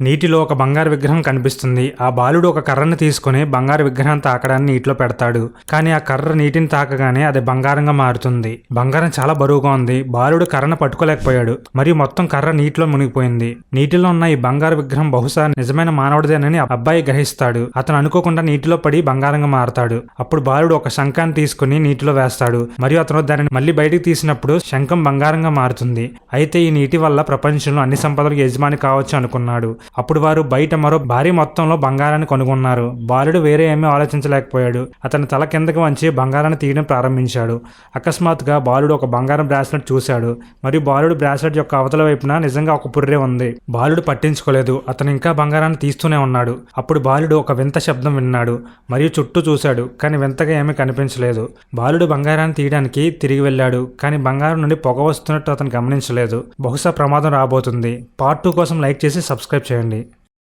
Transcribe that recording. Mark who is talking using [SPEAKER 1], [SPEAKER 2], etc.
[SPEAKER 1] నీటిలో ఒక బంగారు విగ్రహం కనిపిస్తుంది. ఆ బాలుడు ఒక కర్రను తీసుకుని బంగారు విగ్రహం తాకడాన్ని నీటిలో పెడతాడు. కానీ ఆ కర్ర నీటిని తాకగానే అది బంగారంగా మారుతుంది. బంగారం చాలా బరువుగా ఉంది. బాలుడు కర్రను పట్టుకోలేకపోయాడు. మరియు మొత్తం కర్ర నీటిలో మునిగిపోయింది. నీటిలో ఉన్న ఈ బంగారు విగ్రహం బహుశా నిజమైన మానవుడిదేనని ఆ అబ్బాయి గ్రహిస్తాడు. అతను అనుకోకుండా నీటిలో పడి బంగారంగా మారతాడు. అప్పుడు బాలుడు ఒక శంఖాన్ని తీసుకుని నీటిలో వేస్తాడు. మరియు అతను దానిని మళ్ళీ బయటికి తీసినప్పుడు శంఖం బంగారంగా మారుతుంది. అయితే ఈ నీటి వల్ల ప్రపంచంలో అన్ని సంపదలకు యజమాని కావచ్చు అనుకున్నాడు. అప్పుడు వారు బయట మరో భారీ మొత్తంలో బంగారాన్ని కొనుగొన్నారు. బాలుడు వేరే ఏమీ ఆలోచించలేకపోయాడు. అతని తల కిందకి వంచి బంగారాన్ని తీయడం ప్రారంభించాడు. అకస్మాత్తుగా బాలుడు ఒక బంగారం బ్రాస్లెట్ చూశాడు. మరియు బాలుడు బ్రాస్లెట్ యొక్క అవతల వైపున నిజంగా ఒక పుర్రే ఉంది. బాలుడు పట్టించుకోలేదు. అతను ఇంకా బంగారాన్ని తీస్తూనే ఉన్నాడు. అప్పుడు బాలుడు ఒక వింత శబ్దం విన్నాడు. మరియు చుట్టూ చూశాడు. కానీ వింతగా ఏమీ కనిపించలేదు. బాలుడు బంగారాన్ని తీయడానికి తిరిగి వెళ్ళాడు. కానీ బంగారం నుండి పొగ వస్తున్నట్టు అతను గమనించలేదు. బహుశా ప్రమాదం రాబోతుంది. పార్ట్ టూ కోసం లైక్ చేసి సబ్స్క్రైబ్ చేయండి. అండి